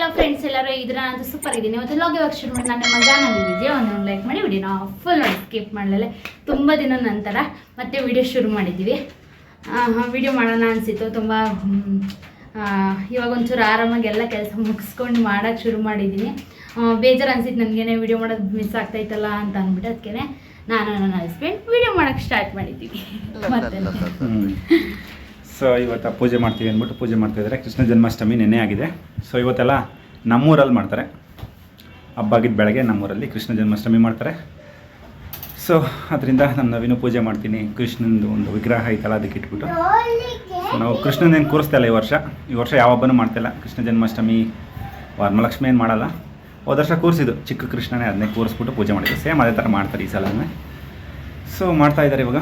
ಎಲ್ಲ ಫ್ರೆಂಡ್ಸ್ ಎಲ್ಲರೂ ಇದ್ರ ನಾನು ಸೂಪರ್ ಇದ್ದೀನಿ. ಇವತ್ತು ಲಾಗ್ ಇವಾಗ ಶುರು ಮಾಡಿ ನಾನು ಮಗ ನನ್ನ ವಿಡಿಯೋ ಒಂದು ಲೈಕ್ ಮಾಡಿ ವಿಡಿಯೋನ ಫುಲ್ ಸ್ಕಿಪ್ ಮಾಡಲೇ ತುಂಬ ದಿನ ನಂತರ ಮತ್ತೆ ವಿಡಿಯೋ ಶುರು ಮಾಡಿದ್ದೀವಿ. ವಿಡಿಯೋ ಮಾಡೋಣ ಅನಿಸಿತ್ತು. ತುಂಬ ಇವಾಗ ಒಂಚೂರು ಆರಾಮಾಗಿ ಎಲ್ಲ ಕೆಲಸ ಮುಗಿಸ್ಕೊಂಡು ಮಾಡೋಕ್ಕೆ ಶುರು ಮಾಡಿದ್ದೀನಿ. ಆ, ಬೇಜಾರು ಅನ್ಸಿತ್ತು ನನಗೇನೆ ವಿಡಿಯೋ ಮಾಡೋದು ಮಿಸ್ ಆಗ್ತೈತಲ್ಲ ಅಂತ ಅಂದ್ಬಿಟ್ಟು ಅದಕ್ಕೆ ನಾನು ನನ್ನ ಹಸ್ಬೆಂಡ್ ವಿಡಿಯೋ ಮಾಡೋಕ್ಕೆ ಸ್ಟಾರ್ಟ್ ಮಾಡಿದ್ದೀವಿ. ಮತ್ತೆ. ಸೊ ಇವತ್ತು ಪೂಜೆ ಮಾಡ್ತೀವಿ ಅಂದ್ಬಿಟ್ಟು ಪೂಜೆ ಮಾಡ್ತಾ ಇದ್ದಾರೆ. ಕೃಷ್ಣ ಜನ್ಮಾಷ್ಟಮಿ ನೆನ್ನೆ ಆಗಿದೆ. ಸೊ ಇವತ್ತೆಲ್ಲ ನಮ್ಮೂರಲ್ಲಿ ಮಾಡ್ತಾರೆ. ಹಬ್ಬ ಆಗಿದ್ದ ಬೆಳಗ್ಗೆ ನಮ್ಮೂರಲ್ಲಿ ಕೃಷ್ಣ ಜನ್ಮಾಷ್ಟಮಿ ಮಾಡ್ತಾರೆ. ಸೊ ಅದರಿಂದ ನಾನು ನವೀನು ಪೂಜೆ ಮಾಡ್ತೀನಿ. ಕೃಷ್ಣಂದು ಒಂದು ವಿಗ್ರಹ ಐತಲ್ಲ ಅದಕ್ಕೆ ಇಟ್ಬಿಟ್ಟು. ಸೊ ನಾವು ಕೃಷ್ಣನೇನು ಕೂರಿಸ್ತಾ ಇಲ್ಲ ಈ ವರ್ಷ. ಈ ವರ್ಷ ಯಾವ ಹಬ್ಬನೂ ಮಾಡ್ತಿಲ್ಲ. ಕೃಷ್ಣ ಜನ್ಮಾಷ್ಟಮಿ ವರಮಲಕ್ಷ್ಮಿ ಏನು ಮಾಡಲ್ಲ. ಹೋದ ವರ್ಷ ಕೂರಿಸಿದ್ದು. ಚಿಕ್ಕ ಕೃಷ್ಣನೇ ಅದನ್ನೇ ಕೂರಿಸ್ಬಿಟ್ಟು ಪೂಜೆ ಮಾಡಿದ್ದು. ಸೇಮ್ ಅದೇ ಥರ ಮಾಡ್ತಾರೆ ಈ ಸಲನೇ. ಸೊ ಮಾಡ್ತಾ ಇದ್ದಾರೆ ಇವಾಗ.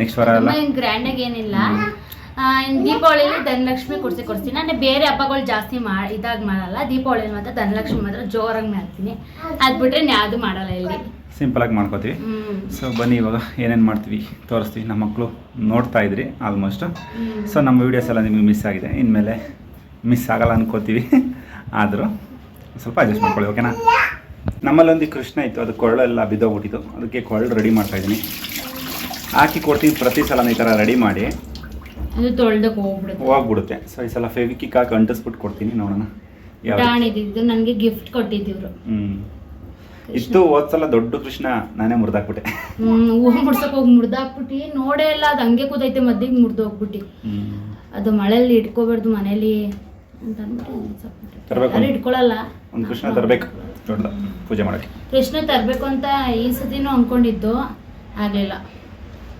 ನೆಕ್ಸ್ಟ್ ವಾರ ಎಲ್ಲ. ಗ್ರ್ಯಾಂಡಾಗಿ ಏನಿಲ್ಲ. ಆ, ಇನ್ ದೀಪಾವಳಿಲಿ ಧನಲಕ್ಷ್ಮಿ ಕುರ್ಸಿ ಕೊಡ್ತೀನಿ ನಾನು ಬೇರೆ ಹಬ್ಬಗಳು ಜಾಸ್ತಿ ಮಾ ಇದಾಗಿ ಮಾಡಲ್ಲ. ದೀಪಾವಳಿ ಮಾತ್ರ ಧನಲಕ್ಷ್ಮಿ ಮಾತ್ರ ಜೋರಾಗಿ ಮಾಡ್ತೀನಿ. ಅದು ಬಿಟ್ಟರೆ ಯಾವುದು ಮಾಡಲ್ಲ ಇಲ್ಲಿ ಸಿಂಪಲ್ ಆಗಿ ಮಾಡ್ಕೋತೀವಿ. ಸೊ ಬನ್ನಿ ಇವಾಗ ಏನೇನು ಮಾಡ್ತೀವಿ ತೋರಿಸ್ತೀವಿ. ನಮ್ಮ ಮಕ್ಕಳು ನೋಡ್ತಾ ಇದ್ರಿ ಆಲ್ಮೋಸ್ಟ್ ಸೊ ನಮ್ಮ ವೀಡಿಯೋಸ್ ಎಲ್ಲ ನಿಮಗೆ ಮಿಸ್ ಆಗಿದೆ. ಇನ್ಮೇಲೆ ಮಿಸ್ ಆಗಲ್ಲ ಅನ್ಕೋತೀವಿ. ಆದರೂ ಸ್ವಲ್ಪ ಅಡ್ಜಸ್ಟ್ ಮಾಡ್ಕೊಳ್ಳಿ ಓಕೆನಾ ನಮ್ಮಲ್ಲೊಂದು ಕೃಷ್ಣ ಇತ್ತು. ಅದು ಕೊಳ್ಳೆಲ್ಲ ಬಿದ್ದೋಗ್ಬಿಟ್ಟಿತ್ತು. ಅದಕ್ಕೆ ಕೊಳ್ಳು ರೆಡಿ ಮಾಡ್ತಾ ಇದ್ದೀನಿ. ಹಾಕಿ ಕೊಡ್ತೀನಿ ಪ್ರತಿ ಸಲ ಈ ಥರ ರೆಡಿ ಮಾಡಿ. ಅದು ತೊಳ್ದಕ್ಕೆ ಹೋಗ್ಬಿಡುತ್ತೆ. ಹೋಗ್ಬಿಡುತ್ತೆ. ಸೊ ಈ ಸಲ ಫೆವಿಕಿಕ್ ಹಾಕಿ ಅಂಟಿಸ್ಬಿಟ್ಟು ಕೊಡ್ತೀನಿ ನೋಡೋಣ. ಇದು ನನಗೆ ಗಿಫ್ಟ್ ಕೊಟ್ಟಿದ್ದಿವ್ರು ಹ್ಞೂ ಇತ್ತು ಹೋದ್ ಸಲ ದೊಡ್ಡ ಕೃಷ್ಣ ನಾನೇ ಮುರ್ದಾಕ್ಬಿಟ್ಟೆ. ಹ್ಮ್ ಹೂವು ಮುಡ್ಸಕ್ ಹೋಗಿ ಮುರ್ದಾಕ್ಬಿಟ್ಟು. ನೋಡೇ ಇಲ್ಲ ಅದು ಹಂಗೆ ಕೂತೈತೆ ಮದ್ದಿಗೆ ಮುರಿದು ಹೋಗ್ಬಿಟ್ಟು ಅದು ಮಳೆಯಲ್ಲಿ ಇಟ್ಕೋಬಾರ್ದು ಮನೇಲಿ ಅಂತ. ತರ್ಬೇಕು. ಯಾರು ಇಟ್ಕೊಳಲ್ಲ. ಒಂದು ಕೃಷ್ಣ ತರಬೇಕು. ದೊಡ್ಡ ಪೂಜೆ ಮಾಡಕ್ಕೆ. ಕೃಷ್ಣ ತರಬೇಕು ಅಂತ ಈ ಸತಿನೂ ಅನ್ಕೊಂಡಿದ್ದು. ಆಗಲಿಲ್ಲ.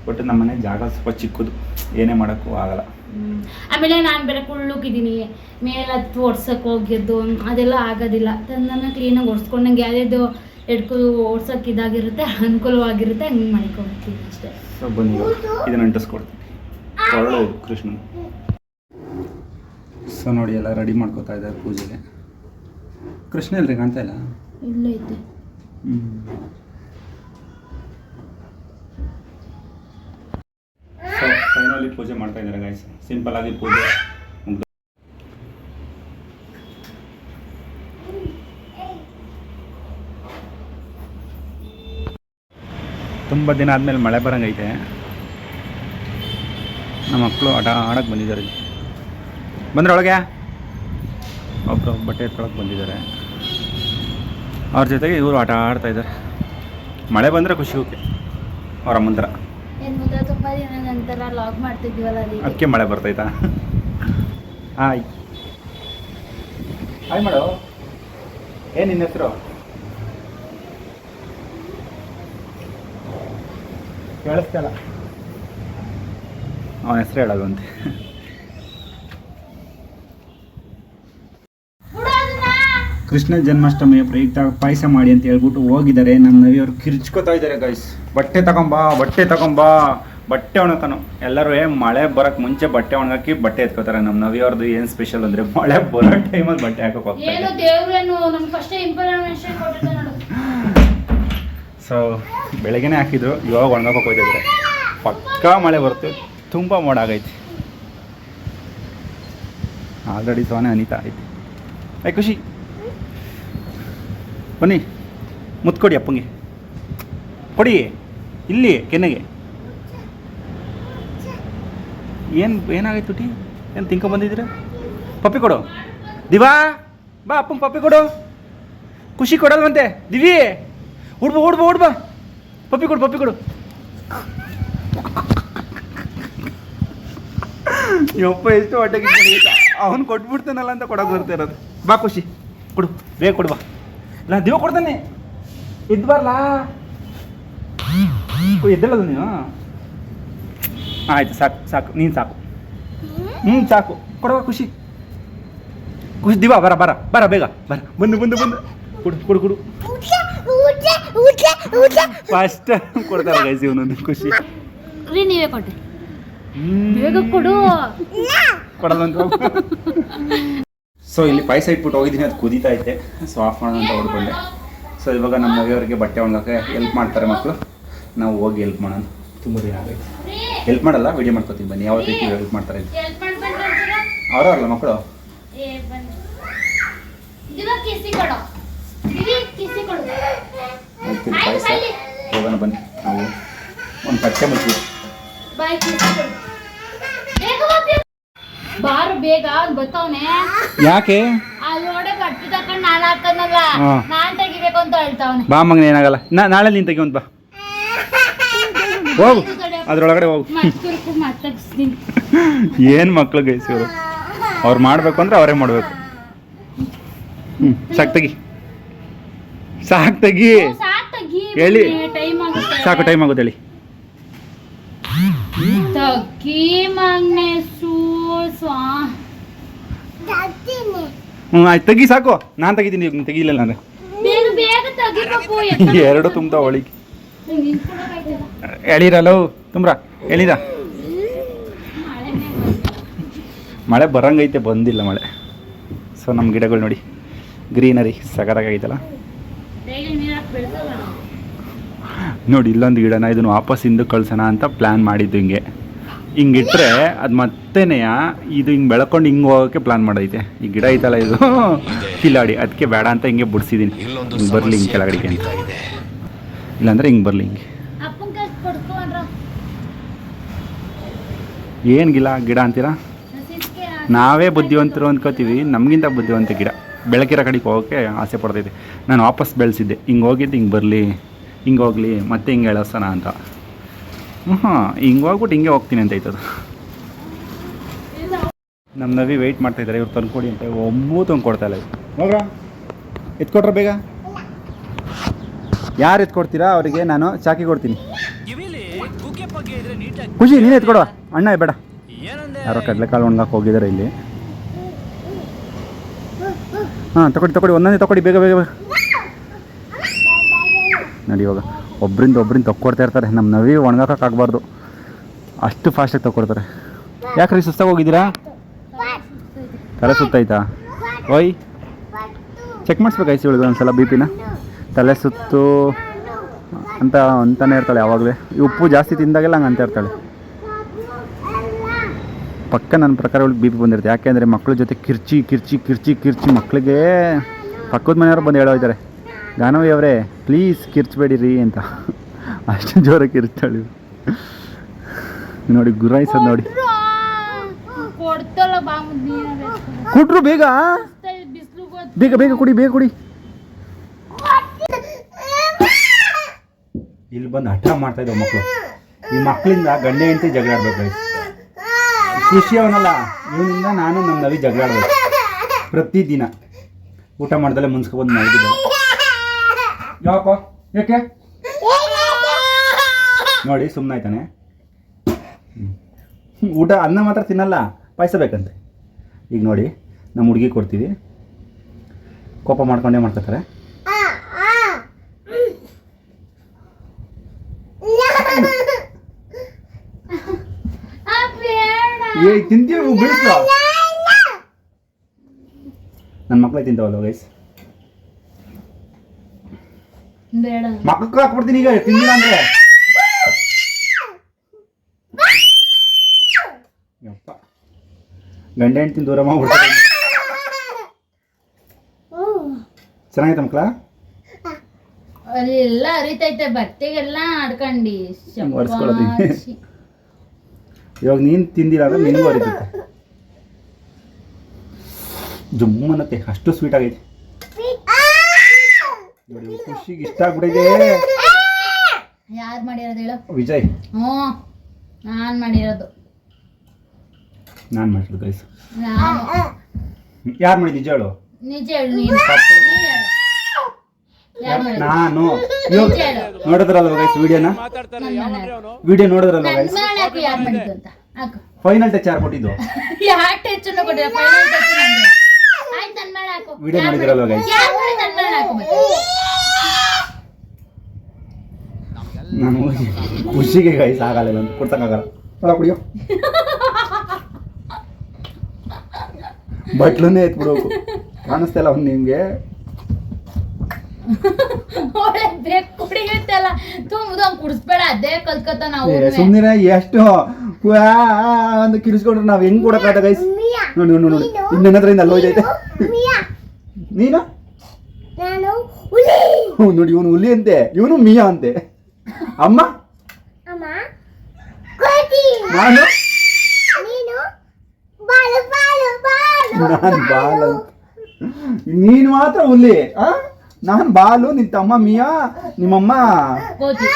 ಬಟ್ ನಮ್ಮ ಮನೆ ಜಾಗ ಸ್ವಲ್ಪ ಚಿಕ್ಕದು. ಏನೇ ಮಾಡೋಕ್ಕೂ ಆಗಲ್ಲ. ಆಮೇಲೆ ನಾನು ಬೇರೆ ಕುಳ್ಳುಕಿದ್ದೀನಿ ಮೇಲೆ ಹತ್ತು ಓಡ್ಸಕ್ಕೆ ಹೋಗಿದ್ದು ಅದೆಲ್ಲ ಆಗೋದಿಲ್ಲ. ತಂದನ್ನ ಕ್ಲೀನಾಗಿ ಒಡ್ಸ್ಕೊಂಡಂಗೆ ಯಾವ್ಯಾವ್ದು ಎಡ್ಕೊ ಓಡ್ಸಕ್ಕೆ ಇದಾಗಿರುತ್ತೆ ಅನುಕೂಲವಾಗಿರುತ್ತೆ ಹಂಗೆ ಮಾಡ್ಕೊಬಿಡ್ತೀನಿ ಅಷ್ಟೇ. ಸೊ ಬನ್ನಿ ಇದನ್ನು ಅಂಟಿಸ್ಕೊಡ್ತೀನಿ. ಒಳ್ಳೆ ಕೃಷ್ಣ. ಸೊ ನೋಡಿ ಎಲ್ಲ ರೆಡಿ ಮಾಡ್ಕೋತಾ ಇದ್ದಾರೆ ಪೂಜೆಗೆ. ಕೃಷ್ಣ ಎಲ್ರಿ ಕಾಣ್ತಾ ಇಲ್ಲ? ಇಲ್ಲೈತೆ ಸೊ ಫೈನಲಿ ಪೂಜೆ ಮಾಡ್ತಾ ಇದ್ದಾರೆ ಗಾಯ್ಸ್ ಸಿಂಪಲ್ ಆಗಿ ಪೂಜೆ ತುಂಬ ದಿನ ಆದಮೇಲೆ ಮಳೆ ಬರಂಗೈತೆ. ನಮ್ಮ ಮಕ್ಕಳು ಆಟ ಆಡಕ್ಕೆ ಬಂದಿದ್ದಾರೆ. ಬಂದ್ರೆ ಒಳಗೆ? ಒಬ್ಬರು ಬಟ್ಟೆ ಎತ್ಕೊಳಕ್ಕೆ ಬಂದಿದ್ದಾರೆ. ಅವ್ರ ಜೊತೆಗೆ ಇವರು ಆಟ ಆಡ್ತಾ ಇದ್ದಾರೆ. ಮಳೆ ಬಂದರೆ ಖುಷಿ, ಓಕೆ. ಅವರ ಥರ ಏನು ಗೊತ್ತಾ ತುಂಬ ದಿನ ನಂತರ ಲಾಗ್ ಮಾಡ್ತಿದ್ವಲ್ಲ ಅದಕ್ಕೆ ಮಳೆ ಬರ್ತೈತಾ? ಹಾಯ್. ಹಾಯ್ ಮಾಡು ಏನು ನಿನ್ನ ಹೆಸರು? ಕೇಳಿಸ್ತಲ್ಲ ಅವನ ಹೆಸರು ಹೇಳೋದಂತೆ ಕೃಷ್ಣ ಜನ್ಮಾಷ್ಟಮಿಯ ಪ್ರಯುಕ್ತ ಪಾಯಸ ಮಾಡಿ ಅಂತ ಹೇಳ್ಬಿಟ್ಟು ಹೋಗಿದ್ದಾರೆ. ನಮ್ಮ ನವಿಯವರು ಕಿರ್ಚ್ಕೋತಾ ಇದ್ದಾರೆ ಗೈಸ್ ಬಟ್ಟೆ ತಗೊಂಬಾ ಬಟ್ಟೆ ತಗೊಂಬಾ ಬಟ್ಟೆ ಒಣಕನು. ಎಲ್ಲರೂ ಏ ಮಳೆ ಬರಕ್ ಮುಂಚೆ ಬಟ್ಟೆ ಒಣಗಾಕಿ ಬಟ್ಟೆ ಎತ್ಕೋತಾರೆ. ನಮ್ಮ ನವಿಯವ್ರದ್ದು ಏನು ಸ್ಪೆಷಲ್ ಅಂದ್ರೆ ಮಳೆ ಬರೋ ಟೈಮಲ್ಲಿ ಬಟ್ಟೆ ಹಾಕಕ್ ಸೊ ಬೆಳಗ್ಗೆನೇ ಹಾಕಿದ್ರು. ಇವಾಗ ಒಣಗಕ್ಕೆ ಹೋಗ್ತಿದ್ರೆ ಪಕ್ಕಾ ಮಳೆ ಬರುತ್ತೆ. ತುಂಬ ಮೋಡ ಆಗೈತಿ. ಆಲ್ರೆಡಿ ಸೋನೆ ಅನಿತಾ ಐತಿ. ಐ ಖುಷಿ. ಬನ್ನಿ, ಮುತ್ಕೊಡಿ ಅಪ್ಪಂಗೆ. ಕೊಡಿ, ಇಲ್ಲಿ ಕೆನೆಗೆ ಏನು, ಏನಾಗೈತೆ ತುಟಿ? ಏನು ತಿನ್ಕೊ ಬಂದಿದ್ದೀರ? ಪಪ್ಪಿ ಕೊಡು. ದಿವಾ, ಬಾ ಅಪ್ಪಂಗೆ ಪಪ್ಪಿ ಕೊಡು. ಖುಷಿ ಕೊಡಲ್ವಂತೆ. ದಿವಿ ಹುಡ್ಬ ಹುಡ್ಬ ಹುಡ್ಬ ಪಪ್ಪಿ ಕೊಡು ಪಪ್ಪಿ ಕೊಡು. ಯಪ್ಪ, ಎಷ್ಟು ಹೊಟ್ಟೆಗೆ ಅವನು ಕೊಟ್ಬಿಡ್ತಾನಲ್ಲ ಅಂತ ಕೊಡೋಕೆ ಬರ್ತಾ ಇರೋದು. ಬಾ ಖುಷಿ. ಕೊಡು, ಬೇಗ ಕೊಡು ಬಾ. ಇಲ್ಲ ದಿವ ಕೊಡ್ತಾನೆ. ಎದ್ದು ಬರ್ಲಾ? ಎದ್ದೇಳದು ನೀವು ಆಯ್ತು ಸಾಕು ಸಾಕು ನೀನು ಸಾಕು. ಹ್ಞೂ ಸಾಕು. ಕೊಡುವ ಖುಷಿ. ಖುಷಿ ದಿವಾ ಬರ ಬರ ಬರ ಬೇಗ ಬರ. ಬಂದು ಬಂದು ಬಂದು. ಕೊಡು ಕೊಡು ಕೊಡು. ಫಸ್ಟ್ ಕೊಡ್ತಾರೆ ಗೈಸ್ ಇವನೊಂದು ಖುಷಿ. ನೀವೇ ಕೊಟ್ಟೆ ಬೇಗ ಕೊಡು. ಕೊಡಲ್ಲ ಸೊ ಇಲ್ಲಿ ಪಾಯಸ ಇಟ್ಬಿಟ್ಟು ಹೋಗಿದ್ದೀನಿ ಅದು ಕುದೀತಾ ಐತೆ. ಸೊ ಆಫ್ ಮಾಡೋಣ ಅಂತ ಹೊಡ್ಕೊಂಡೆ ಸೊ ಇವಾಗ ನಮ್ಮ ಮನೆಯವರಿಗೆ ಬಟ್ಟೆ ಒಣಗಕ್ಕೆ ಹೆಲ್ಪ್ ಮಾಡ್ತಾರೆ ಮಕ್ಕಳು. ನಾವು ಹೋಗಿ ಹೆಲ್ಪ್ ಮಾಡೋಣ. ತುಂಬ ದಿನ ಆಗೈತೆ ಹೆಲ್ಪ್ ಮಾಡಲ್ಲ ವೀಡಿಯೋ ಮಾಡ್ಕೊತೀನಿ ಬನ್ನಿ. ಯಾವ ರೀತಿ ಹೆಲ್ಪ್ ಮಾಡ್ತಾರೆ ಅವರಲ್ಲ ಮಕ್ಕಳು? ಪಾಯಸ? ಬನ್ನಿ. ಹೋಗೋಣ ಬನ್ನಿ. ನಾವು ಒಂದು ಪಟ್ಟೆ ಮುಚ್ಚಿಬಿಟ್ಟು ಬಾರು ಬೇಗ ಅವ್ನ್ ಬತ್ತವ್ನೆ. ಯಾಕೆ? ಅಲ್ಲೋಡೆ ಕಟ್ಟಿ ತಕೊಂಡ್ ನಾನು ಹಾಕನಲ್ಲ ಹಾ. ನಾನ್ ತೆಗಿಬೇಕು ಅಂತ ಹೇಳ್ತಾವ್ನೆ. ಬಾ ಮಗನ ಏನಾಗಲ್ಲ. ನಾ ನಾಳೆ ನೀನು ತೆಗಿವಂತ ಬಾ. ಹೋಗು. ಅದ್ರೊಳಗಡೆ ಹೋಗು. ಮತ್ತೂರ್ಕು ಏನು ಮಕ್ಳು ಗೈಸಿವರು ಅವ್ರು ಮಾಡಬೇಕು ಅಂದ್ರೆ ಅವರೇ ಮಾಡಬೇಕು. ಹ್ಞೂ ಸಾಕು ತೆಗಿ. ಸಾಕು ತೆಗಿ. ಸಾಕ್ ತೆಗಿ. ಹೇಳಿ. ಟೈಮ್ ಆಗುತ್ತೆ. ಸಾಕು ಟೈಮ್ ಆಗುತ್ತೆ ಹೇಳಿ. ತಗ್ಗಿ ಮಗ್ನೆ ಹ್ಞೂ ಆಯ್ತು ತೆಗಿ ಸಾಕು. ನಾನು ತೆಗಿತೀನಿ ತೆಗಿಲಿಲ್ಲ ನಾನು ಎರಡು ತುಂಬ ಒಳಗೆ ಎಳೀರಲ್ಲ ತುಂಬ್ರ ಎಳೀರ? ಮಳೆ ಬರಂಗೈತೆ ಬಂದಿಲ್ಲ ಮಳೆ. ಸೊ ನಮ್ಮ ಗಿಡಗಳು ನೋಡಿ ಗ್ರೀನರಿ ಸಗದಾಗೈತಲ್ಲ ನೋಡಿ ಇಲ್ಲೊಂದು ಗಿಡನ ಇದನ್ನು ವಾಪಸ್ ಹಿಂದೆ ಕಳ್ಸೋಣ ಅಂತ ಪ್ಲ್ಯಾನ್ ಮಾಡಿದ್ದು ಹಿಂಗೆ. ಹಿಂಗಿಟ್ರೆ ಅದು ಮತ್ತೆನೆಯ ಇದು ಹಿಂಗೆ ಬೆಳ್ಕೊಂಡು ಹಿಂಗೆ ಹೋಗೋಕ್ಕೆ ಪ್ಲಾನ್ ಮಾಡೈತೆ. ಈ ಗಿಡ ಐತಲ್ಲ ಇದು? ಕಿಲಾಡಿ. ಅದಕ್ಕೆ ಬೇಡ ಅಂತ ಹಿಂಗೆ ಬಿಡ್ಸಿದ್ದೀನಿ ಹಿಂಗೆ ಬರಲಿ ಹಿಂಗೆ ಕೆಳಗಡೆಗೆ ಅಂತ. ಇಲ್ಲಾಂದ್ರೆ ಹಿಂಗೆ ಬರಲಿ ಹಿಂಗೆ. ಏನಿಲ್ಲ ಗಿಡ ಗಿಡ ಅಂತೀರಾ? ನಾವೇ ಬುದ್ಧಿವಂತರು ಅಂದ್ಕೋತೀವಿ ನಮಗಿಂತ ಬುದ್ಧಿವಂತ ಗಿಡ. ಬೆಳಕಿರೋ ಕಡೆಗೆ ಹೋಗೋಕ್ಕೆ ಆಸೆ ಪಡ್ತೈತೆ. ನಾನು ವಾಪಸ್ ಬೆಳೆಸಿದ್ದೆ. ಹಿಂಗೆ ಹೋಗಿದ್ದು ಹಿಂಗೆ ಬರಲಿ ಹಿಂಗೆ ಹೋಗಲಿ ಮತ್ತೆ ಹಿಂಗೆ ಎಳಸೋಣ ಅಂತ. ಹಾಂ, ಹಿಂಗೆ ಹೋಗ್ಬಿಟ್ಟು ಹಿಂಗೆ ಹೋಗ್ತೀನಿ ಅಂತ ಆಯ್ತದ. ನಮ್ಮ ನವಿ ವೆಯ್ಟ್ ಮಾಡ್ತಾ ಇದ್ದಾರೆ ಇವ್ರು ತಂದ್ಕೊಡಿ ಅಂತ ಒಮ್ಮೂ ತಂದು ಕೊಡ್ತಾ ಇಲ್ಲ. ಹೋಗ್ರ ಎತ್ಕೊಟ್ರ ಬೇಗ? ಯಾರು ಎತ್ಕೊಡ್ತೀರಾ? ಅವರಿಗೆ ನಾನು ಚಾಕಿ ಕೊಡ್ತೀನಿ. ಖುಷಿ ನೀನು ಎತ್ಕೊಡುವ? ಅಣ್ಣ, ಬೇಡ. ಯಾರೋ ಕಡಲೆಕಾಳು ಒಣಗಾಕೆ ಹೋಗಿದ್ದಾರೆ ಇಲ್ಲಿ. ಹಾಂ ತಗೊಡಿ ತಗೊಡಿ ಒಂದೊಂದೇ ತಗೊಡಿ ಬೇಗ ಬೇಗ ಬೇಗ. ನೋಡಿ ಇವಾಗ ಒಬ್ರಿಂದ ಒಬ್ರಿಂದ ತಕ್ಕೊಡ್ತಾ ಇರ್ತಾರೆ. ನಮ್ಮ ನವಿ ಒಣಗಾಕಕ್ಕಾಗಬಾರ್ದು ಅಷ್ಟು ಫಾಸ್ಟಾಗಿ ತಗೊಡ್ತಾರೆ ಯಾಕ್ರಿ ಸುಸ್ತಾಗಿ ಹೋಗಿದ್ದೀರಾ? ತಲೆ ಸುತ್ತಾಯ್ತಾ? ಓಯ್. ಚೆಕ್ ಮಾಡಿಸ್ಬೇಕಾಯ್ತು ಒಂದು ಒಂದ್ಸಲ ಬಿ ಪಿನ ತಲೆ ಸುತ್ತು. ಅಂತ ಅಂತಾನೆ ಇರ್ತಾಳೆ ಯಾವಾಗಲೇ. ಈ ಉಪ್ಪು ಜಾಸ್ತಿ ತಿಂದಾಗೆಲ್ಲ ಹಂಗೆ ಅಂತ ಇರ್ತಾಳೆ. ಪಕ್ಕ ನನ್ನ ಪ್ರಕಾರ ಅವಳಿಗೆ ಬಿ ಪಿ ಬಂದಿರುತ್ತೆ. ಯಾಕೆಂದರೆ ಮಕ್ಕಳ ಜೊತೆ ಕಿರ್ಚಿ ಕಿರ್ಚಿ ಕಿರ್ಚಿ ಕಿರ್ಚಿ ಮಕ್ಕಳಿಗೆ ಪಕ್ಕದ ಮನೆಯವರು ಬಂದು ಹೇಳೋಯ್ತಾರೆ ಗಾನವಿ ಅವರೇ ಪ್ಲೀಸ್ ಕಿರ್ಚಬೇಡಿರಿ ಅಂತ. ಅಷ್ಟು ಜೋರಾಗಿ ಕಿರ್ಚಾಳಿ ನೋಡಿ ಗುರಾಯಿಸೋದು ನೋಡಿ. ಕೊಟ್ರು ಬೇಗ. ಬೇಗ ಬೇಗ ಕುಡಿ ಬೇಗ ಕುಡಿ. ಇಲ್ಲಿ ಬಂದು ಹಠ ಮಾಡ್ತಾ ಇದ್ದಾವೆ ಮಕ್ಕಳು ಈ ಮಕ್ಕಳಿಂದ ಗಂಡ ಹೆಂಡತಿ ಜಗಳ ಆಡ್ಬೇಕು ಖುಷಿ ಅವನಲ್ಲ ಇವನಿಂದ ನಾನು ನಮ್ಮ ನವಿ ಜಗಳ ಆಡ್ಬೇಕು. ಪ್ರತಿದಿನ. ಊಟ ಮಾಡ್ದಲ್ಲೇ ಮುನ್ಸ್ಕೊಬಂದು ಮಾಡಿದ್ದೆ ಯಾಕೋ? ಏಕೆ ನೋಡಿ ಸುಮ್ಮನೆ ಆಯ್ತಾನೆ. ಊಟ ಅನ್ನ ಮಾತ್ರ ತಿನ್ನಲ್ಲ ಪಾಯಸ ಬೇಕಂತೆ. ಈಗ ನೋಡಿ ನಮ್ಮ ಹುಡುಗಿ ಕೊಡ್ತೀವಿ. ಕೋಪ ಮಾಡ್ಕೊಂಡೇ ಮಾಡ್ಕೋತಾರೆ. ಏ ತಿಂತೀವಿ ನನ್ನ ಮಕ್ಳೇ ತಿಂತಾವಲ್ಲ ಗೈಸ್ ಬೇಡ ಮಕ್ಕಳು ಹಾಕ್ಬಿಡ್ತೀನಿ ಈಗ ತಿಂದಿಲ್ಲ ಅಂದ್ರೆ? ಗಂಡ ಹೆಂಡ್ತಿ ದೂರ ಮಾಡ್ಬಿಡ್ತಾರೆ. ಚೆನ್ನಾಗೈತೆ ಮಕ್ಕಳ? ಅಲ್ಲೆಲ್ಲ ಅರಿತೈತೆ ಬಟ್ಟೆಗೆಲ್ಲ ಆಡ್ಕಂಡಿ. ಒರ್ಸ್ಕೊಳ್ಳೋದು. ಇವಾಗ ನೀನು ತಿಂದಿಲ್ಲ ಅಂದ್ರೆ ನಿನಗೂ ಅರಿತೈತೆ. ಜುಮ್ಮನತ್ತೆ ಅಷ್ಟು ಸ್ವೀಟ್ ಆಗೈತೆ. ನೋಡಿ ಖುಷಿಗೆ ಇಷ್ಟ ಆಗ್ಬಿಟ್ಟಿದೆ. ಯಾರು ಮಾಡಿರೋದು ಹೇಳು? ವಿಜಯ್. ಹ್ಞೂ ನಾನು ಮಾಡಿರೋದು. ನಾನು ಮಾಡಿರೋದು ಗೈಸ್ ಯಾರು ಮಾಡಿದ್ದು ನಿಜ ಹೇಳು. ನಿಜ ಹೇಳು ನೀನು. ನೀನ್ ನೋಡಿದ್ರಲ್ವ ಗೈಸ್ ವಿಡಿಯೋನ? ವಿಡಿಯೋ ನೋಡಿದ್ರಲ್ವ ಗೈಸ್ ಯಾರು ಮಾಡಿದ್ದು ಅಂತ. ಹಾಕು. ಫೈನಲ್ ಟಚ್ ಯಾರು ಕೊಟ್ಟಿದ್ದು? ಯಾಕೆ ಟೆಚ್ಚನ್ನು ಕೊಟ್ಟಿಲ್ಲ. ಫೈನಲ್ ಟಚ್ ಆಯ್ತು ನನ್ನ ಮೇಲೆ ಹಾಕು. ವಿಡಿಯೋ ನೋಡಿದ್ರಲ್ವ? ಗೈಸ್ ನಾನು ಖುಷಿಗೆ ಗೈಸ್ ಆಗಲ್ಲ ಇಲ್ಲ ಕೊಡ್ಸಕ್ಕಾಗಲ್ಲ ಒಳ ಕುಡಿಯೋ ಬಟ್ಲನ್ನೇ ಎತ್ಬಿಡ್ಬೇಕು ಕಾಣಿಸ್ತಾ ಇಲ್ಲ ಅವ್ನು ನಿಮಗೆ ಕುಡಿಯುತ್ತಲ್ಲ ತುಂಬ ಕುಡಿಸ್ಬೇಡ ಅದೇ ಕಲ್ಕತ್ತ ನಾವು ಸುಮ್ಮನೆ ಎಷ್ಟು ಅಂತ ಕಿರಿಸ್ಕೊಂಡ್ರೆ ನಾವು ಹೆಂಗ್ ಕೊಡಕ್ಕಾಗ ಗೈಸ್ ನೋಡಿ ನೋಡಿ ನೋಡಿ. ಈಗ ಅಲ್ಲೋಯ್ತೈತೆ ಹತ್ರ ಇಂದ ಅಲ್ಲಿ ಹೋಯ್ತೈತೆ. ನೀನು? ನೋಡಿ ಇವನು ಹುಲಿ ಅಂತೆ ಇವನು ಮಿಯಾ ಅಂತೆ ಅಮ್ಮ? ನಾನು? ನೀನು? ಬಾಲು ಬಾಲು ಬಾಲು ನಾನು ಬಾಲು. ನೀನು ಮಾತ್ರ ಹುಲಿ ಆ? ನಾನು ಬಾಲು ನಿನ್ನ ತಮ್ಮ ಮಿಯಾ ನಿಮ್ಮಮ್ಮ ಕೋತಿ.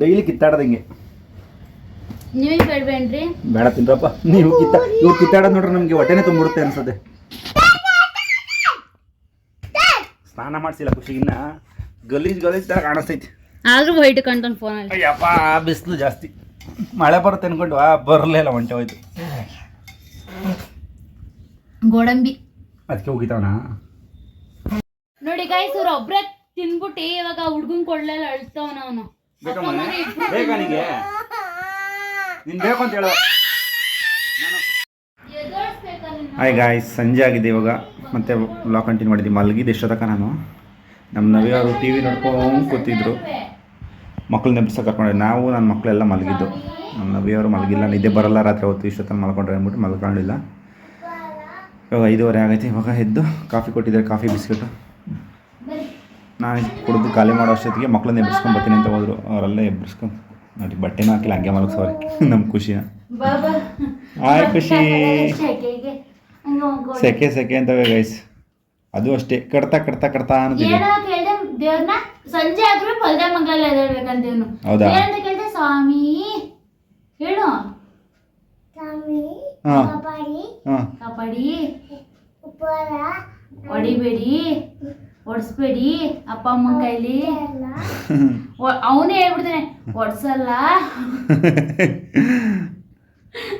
ಡೈಲಿ ಕಿತ್ತಾಡದಂಗೆ. ನೀವೇ ಬೇಡ್ಬೇಡ್ರಿ ಬೇಡ ತಿಂದ್ರಪ್ಪ ನೀವು ಕಿತ್ತ ಇವ್ರು ಕಿತ್ತಾಡೋದು ನೋಡ್ರಿ ನಮಗೆ ಹೊಟ್ಟೆನೇ ತುಂಬಿಡುತ್ತೆ ಅನ್ಸತ್ತೆ. ಸ್ನಾನ ಮಾಡಿಸಿಲ್ಲ ಖುಷಿಗಿನ್ನ ಗಲೀಜ್ ಗಲೀಜ್ ತರ ಕಾಣಿಸ್ತೈತಿ. ಆದ್ರೂ ವೈಟ್ ಕಂಟನ್ ಫೋನಲ್ಲಿ ಅಯ್ಯಪ್ಪ ಬಿಸಿಲು ಜಾಸ್ತಿ. ಮಳೆ ಬರುತ್ತೆ ಅನ್ಕೊಂಡು ಆ ಬರಲೇ ಇಲ್ಲ ಹೊಂಟೆ ಹೋಯ್ತು. ಗೋಡಂಬಿ. ಅದಕ್ಕೆ ಹೋಗಿತಾವಣ ನೋಡಿ ಗಾಯ್ಸ್ ಇವ್ರು ಒಬ್ರೇ ತಿನ್ಬಿಟ್ಟು ಇವಾಗ ಹುಡ್ಗನ್ ಕೊಡ್ಲೆಲ್ಲ ಅಳ್ತಾವನ ಅವನು. ಬೇಕಮ್ಮ ಬೇಕಾ ನಿಂಗೆ? ನೀನು ಬೇಕು ಅಂತ ಹೇಳು. ಹಾಯ್ ಗಾಯ್ಸ್ ಸಂಜೆ ಆಗಿದೆ ಇವಾಗ. ಮತ್ತೆ ಲಾ ಕಂಟಿನ್ಯೂ ಮಾಡಿದ್ವಿ. ಮಲಗಿದ್ದು ಎಷ್ಟೊತ್ತಕ ನಾನು. ನಮ್ಮ ನವಿ ಅವರು ಟಿ ವಿ ನೋಡ್ಕೊಂಡು ಕೂತಿದ್ರು. ಮಕ್ಕಳನ್ನ ನೆನಪಿಸ ಕರ್ಕೊಂಡೆ ನಾವು ನನ್ನ ಮಕ್ಕಳೆಲ್ಲ ಮಲಗಿದ್ದು. ನಮ್ಮ ನವಿಯವರು ಮಲಗಿಲ್ಲ. ನಿದ್ದೆ ಬರಲ್ಲ ರಾತ್ರಿ ಹೊತ್ತು ಇಷ್ಟೊತ್ತಲ್ಲಿ ಮಲ್ಕೊಂಡ್ರೆ ಅಂದ್ಬಿಟ್ಟು ಮಲ್ಕೊಂಡಿಲ್ಲ. ಇವಾಗ ಐದುವರೆ ಆಗೈತೆ. ಇವಾಗ ಎದ್ದು ಕಾಫಿ ಕೊಟ್ಟಿದ್ದಾರೆ. Coffee biscuit. ನಾನು ಕುಡಿದು ಖಾಲಿ ಮಾಡೋ ಅಷ್ಟೊತ್ತಿಗೆ ಮಕ್ಕಳನ್ನ ಎಬ್ಬಿಸ್ಕೊಂಡು ಬರ್ತೀನಿ ಅಂತ ಹೋದ್ರು. ಅವರೆಲ್ಲ ಎಬ್ಬಿಸ್ಕೊಂಡು ನೋಡಿ ಬಟ್ಟೆನೂ ಹಾಕಿಲ್ಲ. ಹಂಗೆ ಮಲಗಿಸೋರಿ ನಮ್ಮ ಖುಷಿನ. ಆಯ್ ಹಾಯ್ ಖುಷಿ. ಸೆಕೆ ಸೆಕೆ ಅಂತವೆ ಗೈಸ್ ಅದು ಅಷ್ಟೇ. ಕಡ್ತಾ ಕಡ್ತಾ ಕಡ್ತಾ ಅನ್ನೋದಿದೆ ಏನೋ ಕೇಳ್ದೆ ದೇವ್ರನ್ನ ಸಂಜೆ ಆದ್ರೂ ಪಲ್ದೆ ಮಂಗಲ ಎದ್ದೇಳ್ಬೇಕಂತ ಇವನು. ಹೌದಾ? ಏನಂತ ಕೇಳ್ದೆ? ಸ್ವಾಮಿ. ಹೇಳು. ಸ್ವಾಮಿ ಹಾಂ. ಕಬಡ್ಡಿ ಹಾಂ. ಕಾಪಾಡಿ. ಉಪರ ಹೊಡಿಬೇಡಿ. ಹೊಡ್ಸ್ಬೇಡಿ ಅಪ್ಪ ಅಮ್ಮ ಕೈಲಿ. ಅವನೇ ಹೇಳ್ಬಿಡ್ತಾನೆ. ಒಡ್ಸಲ್ಲ.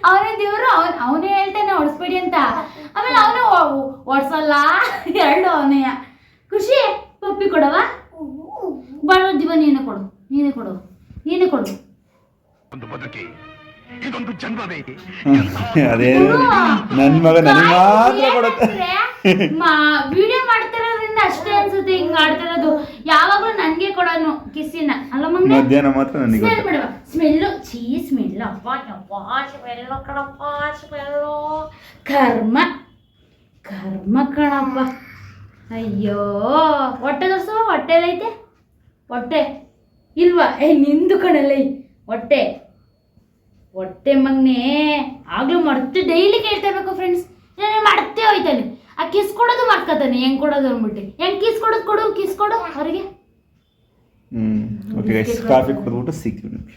ಅವನೇ ದೇವ್ರು ಅವನ್ ಅವನೇ ಹೇಳ್ತಾನೆ ಹೊಡ್ಸ್ಬೇಡಿ ಅಂತ. ಆಮೇಲೆ ಅವನು ಹೊಡ್ಸಲ್ಲ ಎರಡು ಅವನೇ. ಖುಷಿ ಪಪ್ಪಿ ಕೊಡವ? ಬಾಳ ಜೀವ ನೀನೇ ಕೊಡು ನೀನೇ ಕೊಡು ನೀನೇ ಕೊಡು. ಅದೇ ನನ್ನ ಮಗ ನನಗೆ ಮಾತ್ರ ಕೊಡುತ್ತೆ. ವಿಡಿಯೋ ಮಾಡ್ತಿರೋದ್ರಿಂದ ಅಷ್ಟೇ ಅನ್ಸುತ್ತೆ ಹಿಂಗ್ ಮಾಡ್ತಿರೋದು ಯಾವಾಗ್ಲೂ ನನ್ಗೆ ಕೊಡೋನು ಕಿಸಿನ ಅಲ್ಲ ಮಗನೇ ಮಧ್ಯಾಹ್ನ ಮಾತ್ರ ನನಗೆ ಸ್ಮೆಲ್ ಬಿಡವ. ಸ್ಮೆಲ್ಲು ಚೀ ಸ್ಮೆಲ್ ಅಪ್ಪ ಯಪ್ಪ ಸ್ಮೆಲ್ಲು ಕಣಪ್ಪ ಸ್ಮೆಲ್ಲು. ಕರ್ಮ. ಕರ್ಮ ಕಣಪ್ಪ. ಅಯ್ಯೋ. ಹೊಟ್ಟೆ ದೋಸ ಹೊಟ್ಟೆ ಎಲ್ಲೈತೆ ಹೊಟ್ಟೆ. ಇಲ್ವಾ? ಏ ನಿಂದು ಕಣಲ್ಲ. ಹೊಟ್ಟೆ. ಹೊಟ್ಟೆ ಮಗ್ನೆ. ಆಗ್ಲೂ ಮರ್ತು ಡೈಲಿ ಕೇಳ್ತಾ ಇರ್ಬೇಕು ಫ್ರೆಂಡ್ಸ್ ಮಾಡ್ತೇ ಮರ್ತೇ ಹೋಯ್ತಾನೆ ಆ ಕಿಸ್ ಕೊಡೋದು ಮಾಡ್ಕೊತಾನೆ ಹೆಂಗ್ ಕೊಡೋದು ಅಂದ್ಬಿಟ್ಟು. ಹೆಂಗ್ ಕಿಸ್ ಕೊಡೋದು ಕೊಡು ಕಿಸ್ ಕೊಡು ಅವರಿಗೆ. ಹ್ಮ್ ಓಕೆ ಕಾಫಿ ಕುಡಿದ್ಬಿಟ್ಟು ಸಿಗ್ತೀವಿ ನಿಮಗೆ.